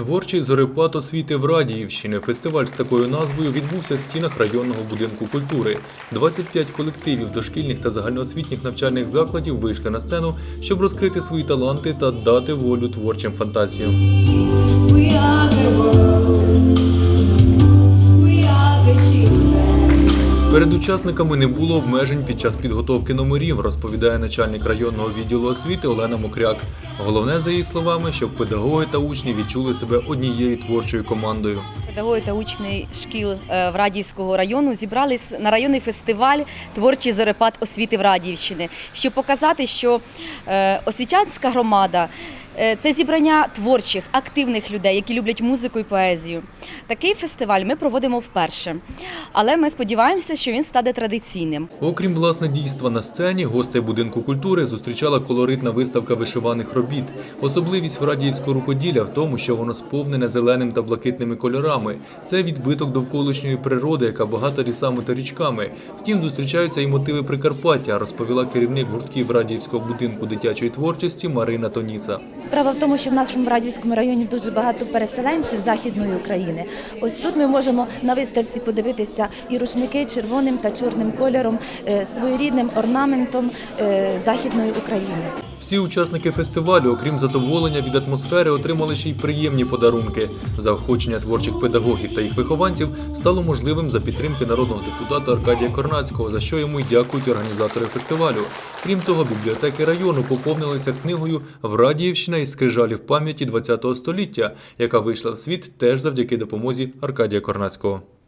Творчий зорепад освіти в Радіївщини. Фестиваль з такою назвою відбувся в стінах районного будинку культури. 25 колективів дошкільних та загальноосвітніх навчальних закладів вийшли на сцену, щоб розкрити свої таланти та дати волю творчим фантазіям. Перед учасниками не було обмежень під час підготовки номерів, розповідає начальник районного відділу освіти Олена Мокряк. Головне, за її словами, щоб педагоги та учні відчули себе однією творчою командою. Педагоги та учні шкіл е, в Радіївського району зібрались на районний фестиваль Творчий зорепад освіти в Радіївщини, щоб показати, що е, освітянська громада е, це зібрання творчих, активних людей, які люблять музику і поезію. Такий фестиваль ми проводимо вперше, але ми сподіваємося, що він стане традиційним. Окрім власне дійства на сцені, гостей будинку культури зустрічала колоритна виставка вишиваних робіт. Особливість Врадіївського рукоділля в тому, що воно сповнене зеленим та блакитними кольорами. Це відбиток довколишньої природи, яка багата лісами та річками. Втім, зустрічаються і мотиви Прикарпаття, розповіла керівник гуртків Радіївського будинку дитячої творчості Марина Тоніца. Справа в тому, що в нашому Радівському районі дуже багато переселенців західної України. Ось тут ми можемо на виставці подивитися і рушники червоним та чорним кольором, е, своєрідним орнаментом е, західної України. Всі учасники фестивалю, окрім задоволення від атмосфери, отримали ще й приємні подарунки. Заохочення творчих педагогів та їх вихованців стало можливим за підтримки народного депутата Аркадія Корнацького, за що йому й дякують організатори фестивалю. Крім того, бібліотеки району поповнилися книгою Врадіївщина із скрижалів пам'яті ХХ століття, яка вийшла в світ теж завдяки допомозі Аркадія Корнацького.